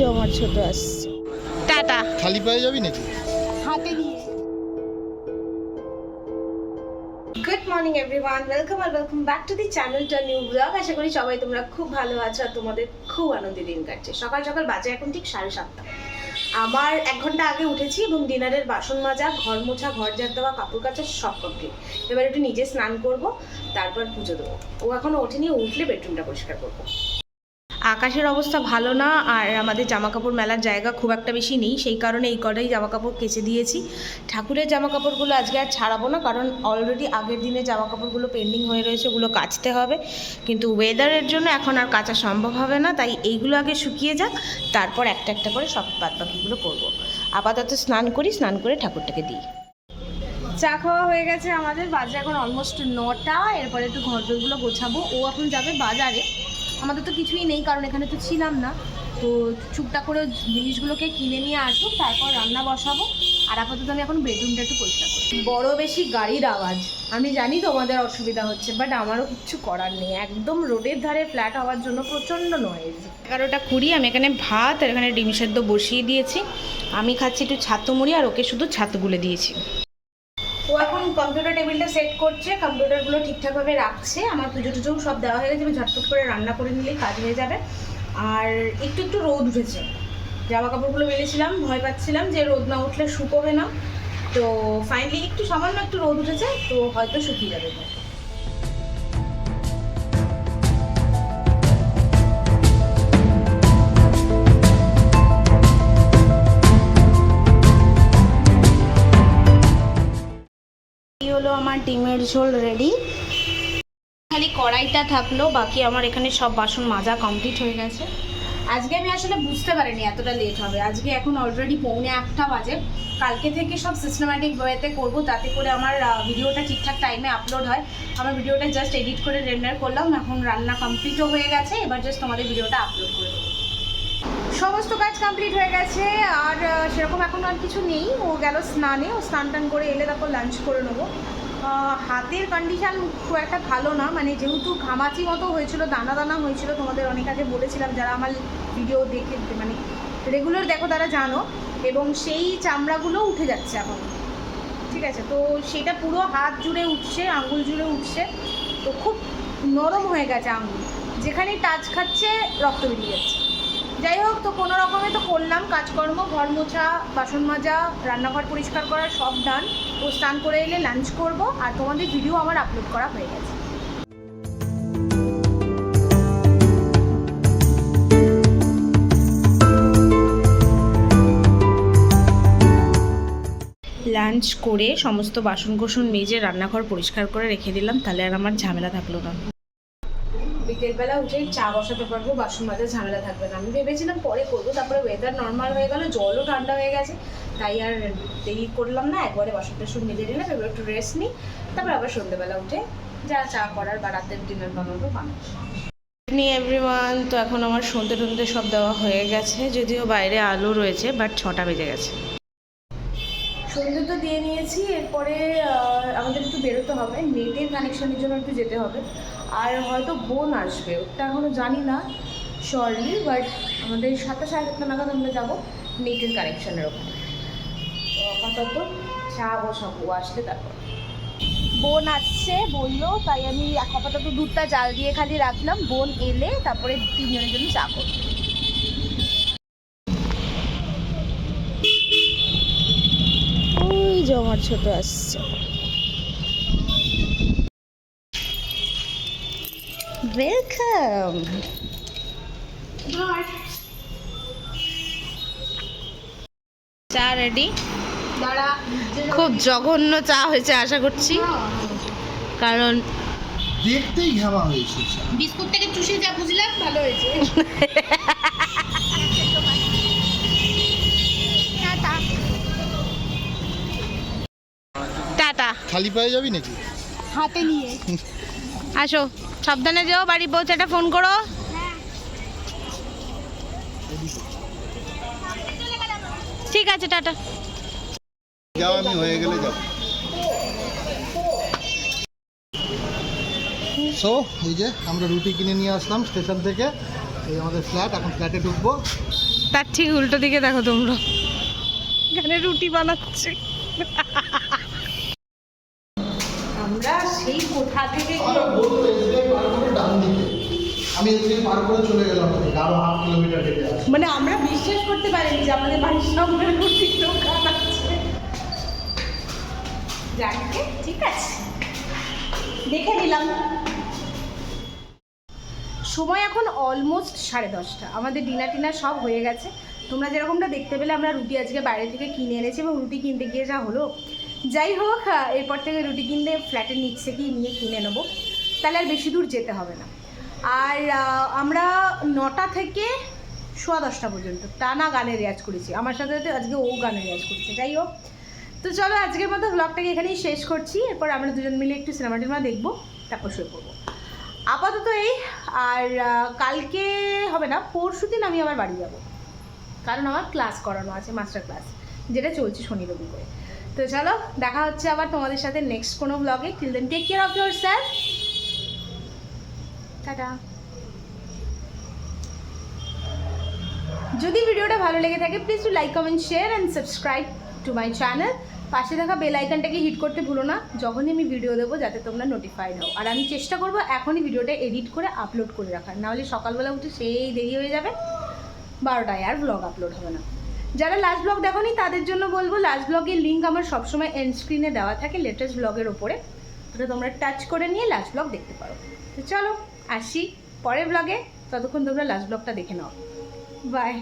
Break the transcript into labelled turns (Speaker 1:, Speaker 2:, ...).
Speaker 1: যে আমার ছোট আসছে। টাটা।
Speaker 2: খালি পায়ে যাবি নাকি?
Speaker 1: হাতে নিয়ে good morning everyone welcome R welcome back to the channel to new blog আশা করি সবাই তোমরা খুব ভালো আছো আর তোমাদের খুব আনন্দে দিন কাটছে। সকাল সকাল বাজে এখন ঠিক সাড়ে সাতটা। আমার এক ঘণ্টা আগে উঠেছি এবং ডিনারের বাসন মাজা ঘর মোছা ঘর ঝাড় দেওয়া কাপড় কাচা সব কমপ্লিট এবার একটু নিজে স্নান করব তারপর পুজো দেবো। ও এখনও ওঠেনি উঠলে বেডরুমটা পরিষ্কার করব। আকাশের অবস্থা ভালো না, আর আমাদের জামা কাপড় মেলার জায়গা খুব একটা বেশি নেই, সেই কারণে এই কটাই জামা কাপড় কেচে দিয়েছি। ঠাকুরের জামা কাপড়গুলো আজকে আর ছাড়াবো না, কারণ অলরেডি আগের দিনে জামা কাপড়গুলো পেন্ডিং হয়ে রয়েছে, ওগুলো কাচতে হবে। কিন্তু ওয়েদারের জন্য এখন আর কাচা সম্ভব হবে না, তাই এইগুলো আগে শুকিয়ে যাক, তারপর একটা একটা করে সব বাদ বাকিগুলো করব। আপাতত স্নান করি, স্নান করে ঠাকুরটাকে দিই। চা খাওয়া হয়ে গেছে আমাদের, বাজে এখন অলমোস্ট নটা, এরপরে একটু ঘর দোরগুলো গোছাবো, ও এখন যাবে বাজারে। আমাদের তো কিছুই নেই কারণ এখানে তো ছিলাম না। তো টুকটাক করে জিনিসগুলোকে কিনে নিয়ে আসব তারপর রান্না বসাবো। আর আপাতত আমি এখন বেডরুমটা একটু পরিষ্কার করি। বড় বেশি গাড়ির আওয়াজ। আমি জানি তোমাদের অসুবিধা হচ্ছে বাট আমারও কিচ্ছু করার নেই। একদম রোডের ধারে ফ্ল্যাট হওয়ার জন্য প্রচণ্ড নয়েজ এগারোটা কুড়ি আমি এখানে ভাত আর এখানে ডিম সেদ্ধ বসিয়ে দিয়েছি। আমি খাচ্ছি একটু ছাতু মুড়ি আর ওকে শুধু ছাতু গুলে দিয়েছি। ও এখন কম্পিউটার টেবিলটা সেট করছে কম্পিউটারগুলো ঠিকঠাকভাবে রাখছে, আমার পুজো টুজোও সব দেওয়া হয়ে গেছে, আমি ঝটপট করে রান্না করে নিলেই কাজ হয়ে যাবে। আর একটু একটু রোদ উঠেছে জামা কাপড়গুলো মেলেছিলাম, ভয় পাচ্ছিলাম যে রোদ না উঠলে শুকোবে না। তো ফাইনালি একটু সামান্য একটু রোদ উঠেছে, তো হয়তো শুকিয়ে যাবে। আমার ডিমের ঝোল রেডি খালি কড়াইটা থাকল, বাকি আমার এখানে সব বাসন মাজা কমপ্লিট হয়ে গেছে। আজকে আমি আসলে বুঝতে পারিনি এতটা লেট হবে। আজকে এখন অলরেডি পৌনে একটা বাজে। কালকে থেকে সব সিস্টেম্যাটিক ওয়েতে করব, তাতে করে আমার ভিডিওটা ঠিকঠাক টাইমে আপলোড হয়। আমার ভিডিওটা জাস্ট এডিট করে রেন্ডার করলাম, এখন রান্না কমপ্লিটও হয়ে গেছে। এবার জাস্ট তোমাদের ভিডিওটা আপলোড করে সমস্ত কাজ কমপ্লিট হয়ে গেছে, আর সেরকম এখন আর কিছু নেই। ও গেল স্নানে, ও স্নান টান করে এলে তারপর লাঞ্চ করে নেব। হাতের কন্ডিশন খুব একটা ভালো না। মানে যেহেতু ঘামাচি মতো হয়েছিল দানা দানা হয়েছিল, তোমাদের অনেক আগে বলেছিলাম, যারা আমার ভিডিও দেখে মানে রেগুলার দেখো তারা জানো, এবং সেই চামড়াগুলো উঠে যাচ্ছে এখন। ঠিক আছে? তো সেটা পুরো হাত জুড়ে উঠছে, আঙ্গুল জুড়ে উঠছে, তো খুব নরম হয়ে গেছে আঙুল যেখানে টাচ খাচ্ছে, রক্ত বেরিয়ে যাচ্ছে। যাই হোক, তো কোনো রকমে তো করলাম, কাজকর্ম, ঘর মোছা, বাসন মাজা, রান্নাঘর পরিষ্কার করা সব ডান ও স্নান করে এলে লাঞ্চ করব, আর তোমাদের ভিডিও আমার আপলোড করা হয়ে গেছে। লাঞ্চ করে সমস্ত বাসন কোসন মেজে রান্নাঘর পরিষ্কার করে রেখে দিলাম, তাহলে আর আমার ঝামেলা থাকল না। বিকেলবেলা উঠে চা বসাতে পারব বাসন মাজার ঝামেলা থাকবে না। আমি ভেবেছিলাম পরে করব তারপরে ওয়েদার নর্মাল হয়ে গেল জলও ঠান্ডা হয়ে গেছে তাই আর দেরি করলাম না একবারে বাসন টাসন মেজে নিলাম এবার একটু রেস্ট নিই তারপর আবার সন্ধ্যেবেলা উঠে যা চা করার বা রাতের ডিনার বানাবো বানাবো। এভরিওয়ান তো এখন আমার সন্ধ্যে টন্ধে সব দেওয়া হয়ে গেছে যদিও বাইরে আলো রয়েছে বাট ছটা বেজে গেছে। সন্ধ্যে তো দিয়ে নিয়েছি এরপরে আমাদের একটু বেরোতে হবে নেটের কানেকশনের জন্য একটু যেতে হবে। আর হয়তো বোন আসবে ওটা এখনও জানি না শর্টলি বাট আমাদের সাতাশ সাতটা নাগাদ আমরা যাব নেটের কানেকশনের ওখানে তো আপাতত চা বসাবো ও আসলে তারপর। বোন আসছে বলল তাই আমি এক আপাতত দুধটা জাল দিয়ে খালি রাখলাম বোন এলে তারপরে তিনজনের জন্য চা করব। ওই যে আমার ছোট আসছে। ওয়েলকাম চা রেডি খুব জঘন্য চা হয়েছে আশা করছি। কারণ
Speaker 2: দেখতেই ঘামা হয়েছে।
Speaker 3: বিস্কুট থেকে চুষে যা বুঝলাম ভালো হয়েছে।
Speaker 1: টাটা।
Speaker 2: খালি পায়ে যাবি নাকি?
Speaker 3: হাতে নিয়ে।
Speaker 1: আসো। সাবধানে যেও বাড়ি পৌঁছে একটা ফোন করো। ঠিক আছে টাটা।
Speaker 2: যাও আমি হয়ে গেলে যাব সো এই যে আমরা রুটি কিনে নিয়ে আসলাম স্টেশন থেকে। এই আমাদের ফ্ল্যাট এখন ফ্ল্যাটে ঢুকবো।
Speaker 1: তার ঠিক উল্টো দিকে দেখো তোমরা। এখানে রুটি বানাচ্ছে। আমরা সেই কোথা থেকে
Speaker 2: আমি পার করে চলে গেলাম ওদিকে আরও হাফ কিলোমিটার হেঁটে
Speaker 1: মানে আমরা বিশ্বাস করতে পারিনি যে আমাদের বাড়ির সামনে রুটির দোকান আছে। ঠিক আছে। দেখে নিলাম। সময় এখন অলমোস্ট সাড়ে দশটা। আমাদের ডিনার টিনার সব হয়ে গেছে। তোমরা যেরকমটা দেখতে পেলে, আমরা রুটি আজকে বাইরে থেকে কিনে এনেছি এবং রুটি কিনতে গিয়ে যা হলো। যাই হোক এরপর থেকে রুটি কিনতে ফ্ল্যাটের নিচ থেকেই নিয়ে কিনে নেব। তাহলে আর বেশি দূর যেতে হবে না। আর আমরা নটা থেকে সোয়া দশটা পর্যন্ত টানা গানের রেয়াজ করেছি। আমার সাথে সাথে আজকে ও গানের রেয়াজ করেছে, যাই হোক। তো চলো, আজকের মতো ব্লগটাকে এখানেই শেষ করছি। এরপর আমরা দুজন মিলে একটু সিনেমা টিনেমা দেখব, তারপর শুয়ে পড়ব। আপাতত এই, আর কালকে হবে না, পরশু দিন আমি আবার বাড়ি যাব। কারণ আমার ক্লাস করানো আছে মাস্টার ক্লাস যেটা চলছে শনি রবি করে তো চলো, দেখা হচ্ছে আবার তোমাদের সাথে নেক্সট কোনো ব্লগে till then take care of your yourself. Tata ভিডিওটা ভালো লেগে থাকে please to like comment share and subscribe to my channel পাশে থাকা বেল আইকনটাকে হিট করতে ভুলো না। যখনই আমি ভিডিও দেবো, যাতে তোমরা নোটিফাইড হও। আর আমি চেষ্টা করব এখনই ভিডিওটা এডিট করে আপলোড করে রাখার। নাহলে সকালবেলা উঠে সেই দেরি হয়ে যাবে। বারোটায় আর ব্লগ আপলোড হবে না। যারা লাস্ট ব্লগ দেখোনি, তাদের জন্য বলব লাস্ট ব্লগের লিঙ্ক আমার সবসময় এন্ড স্ক্রিনে দেওয়া থাকে লেটেস্ট ব্লগের ওপরে। ওটা তোমরা টাচ করে নিয়ে লাস্ট ব্লগ দেখতে পারো। তো চলো আসি পরের ব্লগে ততক্ষণ তোমরা লাস্ট ব্লগটা দেখে নাও। বাই